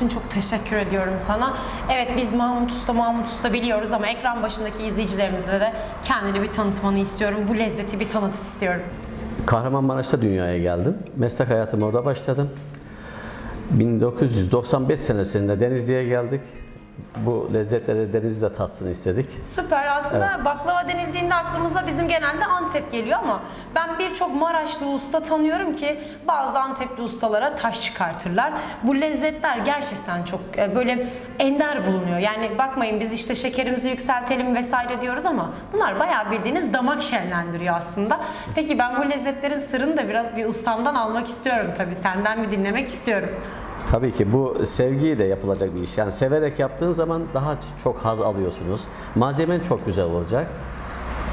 için çok teşekkür ediyorum sana. Evet biz Mahmut Usta Mahmut Usta biliyoruz ama ekran başındaki izleyicilerimizle de kendini bir tanıtmanı istiyorum. Bu lezzeti bir tanıt istiyorum. Kahramanmaraş'ta dünyaya geldim. Meslek hayatım orada başladım. 1995 senesinde Denizli'ye geldik. Bu lezzetleri Denizli'de tatsın istedik. Süper. Aslında baklava denildiğinde aklımıza bizim genelde Antep geliyor ama ben birçok Maraşlı usta tanıyorum ki bazı Antepli ustalara taş çıkartırlar. Bu lezzetler gerçekten çok e, böyle ender bulunuyor. Yani bakmayın biz işte şekerimizi yükseltelim vesaire diyoruz ama bunlar bayağı bildiğiniz damak şenlendiriyor aslında. Peki ben bu lezzetlerin sırrını da biraz bir ustamdan almak istiyorum tabii. Senden bir dinlemek istiyorum. Tabii ki bu sevgiyle yapılacak bir iş. Yani severek yaptığın zaman daha çok haz alıyorsunuz. Malzemen çok güzel olacak.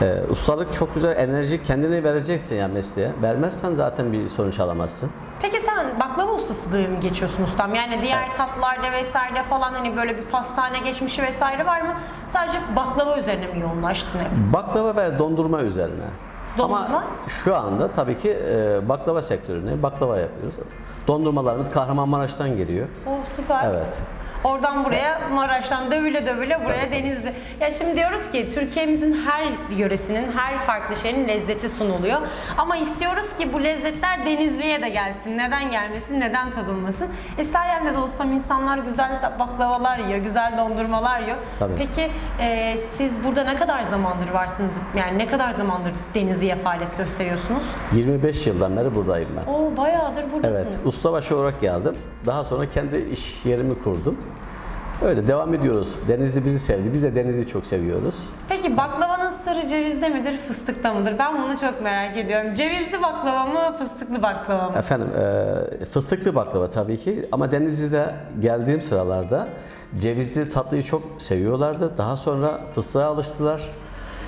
Ee, ustalık çok güzel, enerji kendine vereceksin yani mesleğe. Vermezsen zaten bir sonuç alamazsın. Peki sen baklava ustasılığı mı geçiyorsun ustam? Yani diğer tatlılarda vesaire falan hani böyle bir pastane geçmişi vesaire var mı? Sadece baklava üzerine mi yoğunlaştın hep? Baklava ve dondurma üzerine. Dondurma? Ama şu anda tabii ki e, baklava sektörüne baklava yapıyoruz. Dondurmalarımız Kahramanmaraş'tan geliyor. Oh süper. Evet. Oradan buraya Maraş'tan dövüle dövüle buraya. Denizli. Ya şimdi diyoruz ki Türkiye'mizin her yöresinin her farklı şeyin lezzeti sunuluyor. Ama istiyoruz ki bu lezzetler Denizli'ye de gelsin. Neden gelmesin, neden tadılmasın? E sayende de ustam insanlar güzel baklavalar yiyor, güzel dondurmalar yiyor. Tabii. Peki e, siz burada ne kadar zamandır varsınız? Yani ne kadar zamandır Denizli'ye faaliyet gösteriyorsunuz? 25 yıldan beri buradayım ben. Oo bayağıdır buradasınız. Evet, ustabaşı olarak geldim. Daha sonra kendi iş yerimi kurdum. Öyle devam ediyoruz. Denizli bizi sevdi. Biz de Denizli'yi çok seviyoruz. Peki baklavanın sırrı cevizde midir, fıstıkta mıdır? Ben bunu çok merak ediyorum. Cevizli baklava mı, fıstıklı baklava mı? Efendim, e, fıstıklı baklava tabii ki ama Denizli'de geldiğim sıralarda cevizli tatlıyı çok seviyorlardı. Daha sonra fıstığa alıştılar.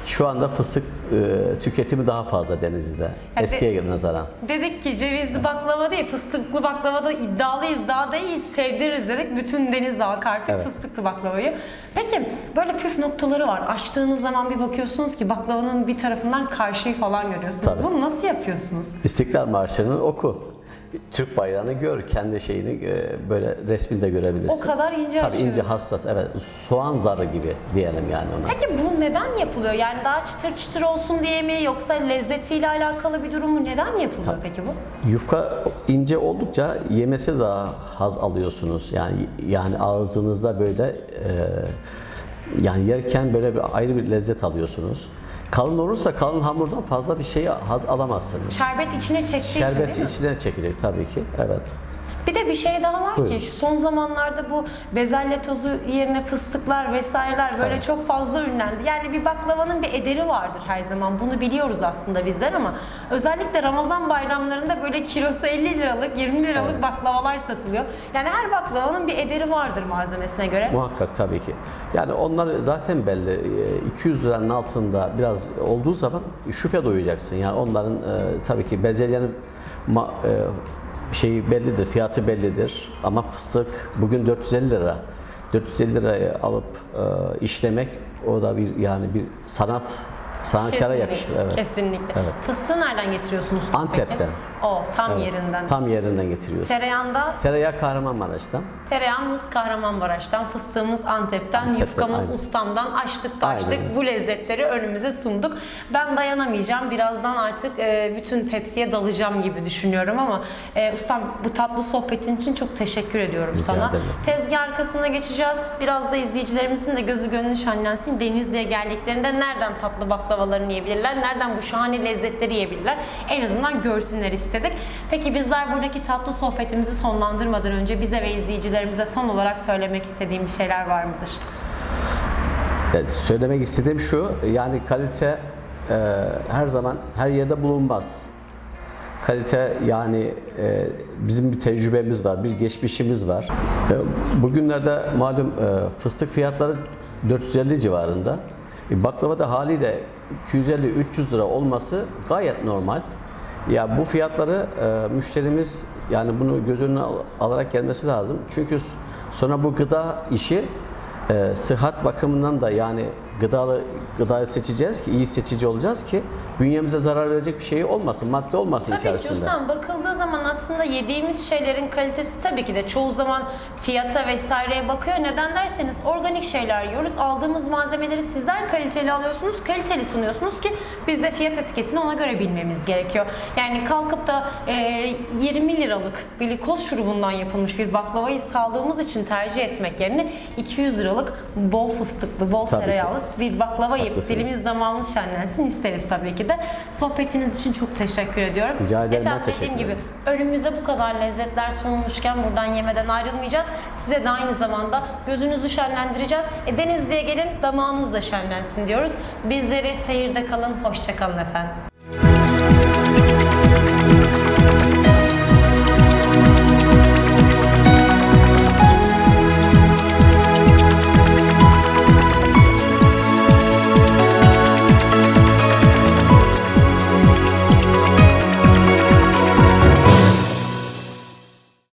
Şu anda fıstık e, tüketimi daha fazla Denizli'de. de- Eskiye nazaran. Dedik ki cevizli baklava değil, fıstıklı baklavada iddialıyız, daha da iyi sevdiririz dedik. Bütün deniz halkı artık Evet. fıstıklı baklavayı. Peki böyle püf noktaları var. Açtığınız zaman bir bakıyorsunuz ki baklavanın bir tarafından karşıyı falan görüyorsunuz. Tabii. Bunu nasıl yapıyorsunuz? İstiklal Marşı'nı oku. Türk bayrağını gör, kendi şeyini e, böyle resminde görebilirsin. O kadar ince Tabii ince hassas, evet. Soğan zarı gibi diyelim yani ona. Peki bu neden yapılıyor? Yani daha çıtır çıtır olsun diye mi yoksa lezzetiyle alakalı bir durum mu? Neden yapılıyor peki bu? Yufka ince oldukça yemesi daha haz alıyorsunuz. Yani yani ağzınızda böyle e, yani yerken böyle bir ayrı bir lezzet alıyorsunuz. Kalın olursa kalın hamurdan fazla bir şey haz alamazsınız. Şerbet içine çektiği için Şerbet değil mi? içine çekecek tabii ki. Evet. Bir de bir şey daha var Buyurun. ki şu son zamanlarda bu bezelye tozu yerine fıstıklar vesaireler böyle Evet. çok fazla ünlendi. Yani bir baklavanın bir ederi vardır her zaman. Bunu biliyoruz aslında bizler ama özellikle Ramazan bayramlarında böyle kilosu 50 liralık, 20 liralık Evet. baklavalar satılıyor. Yani her baklavanın bir ederi vardır malzemesine göre. Muhakkak tabii ki. Yani onlar zaten belli. E, 200 liranın altında biraz olduğu zaman şüphe duyacaksın. Yani onların e, tabii ki bezelyenin ma- e, şeyi bellidir, fiyatı bellidir. Ama fıstık bugün 450 lira. 450 liraya alıp e, işlemek o da bir yani bir sanat sanatkara yakışır. Evet. Kesinlikle. Evet. Fıstığı nereden getiriyorsunuz? Antep'ten. O tam Evet. yerinden. Tam yerinden getiriyoruz. Tereyağında Tereyağı Kahramanmaraş'tan. Tereyağımız Kahramanmaraş'tan, fıstığımız Antep'ten, Antep'ten, yufkamız aynen. ustamdan açtık da Aynen açtık. öyle. Bu lezzetleri önümüze sunduk. Ben dayanamayacağım. Birazdan artık e, bütün tepsiye dalacağım gibi düşünüyorum ama e, ustam bu tatlı sohbetin için çok teşekkür ediyorum Rica sana. ederim. Tezgah arkasına geçeceğiz. Biraz da izleyicilerimizin de gözü gönlü şenlensin. Denizli'ye geldiklerinde nereden tatlı baklavalarını yiyebilirler, nereden bu şahane lezzetleri yiyebilirler. En azından görsünler istedik. Peki bizler buradaki tatlı sohbetimizi sonlandırmadan önce bize ve izleyicilerimize son olarak söylemek istediğim bir şeyler var mıdır? Evet, söylemek istediğim şu, yani kalite e, her zaman her yerde bulunmaz. Kalite yani e, bizim bir tecrübemiz var, bir geçmişimiz var. E, bugünlerde malum e, fıstık fiyatları 450 civarında. E, baklava da haliyle 250-300 lira olması gayet normal. Ya bu fiyatları e, müşterimiz yani bunu göz önüne al- alarak gelmesi lazım. Çünkü sonra bu gıda işi e, sıhhat bakımından da yani gıdalı gıdayı seçeceğiz ki iyi seçici olacağız ki bünyemize zarar verecek bir şey olmasın, madde olmasın Tabii ki içerisinde. ustam bakıldığı zaman aslında yediğimiz şeylerin kalitesi tabii ki de çoğu zaman fiyata vesaireye bakıyor. Neden derseniz organik şeyler yiyoruz. Aldığımız malzemeleri sizler kaliteli alıyorsunuz, kaliteli sunuyorsunuz ki biz de fiyat etiketini ona göre bilmemiz gerekiyor. Yani kalkıp da e, 20 liralık glikoz şurubundan yapılmış bir baklavayı sağlığımız için tercih etmek yerine 200 liralık bol fıstıklı, bol Tabii ki. Bir baklava yiyip dilimiz damağımız şenlensin isteriz tabii ki de. Sohbetiniz için çok teşekkür ediyorum. Rica ederim, ben Efendim teşekkür dediğim gibi önümüze bu kadar lezzetler sunulmuşken buradan yemeden ayrılmayacağız. Size de aynı zamanda gözünüzü şenlendireceğiz. E, Denizli'ye gelin damağınız da şenlensin diyoruz. Bizleri seyirde kalın, hoşça kalın efendim.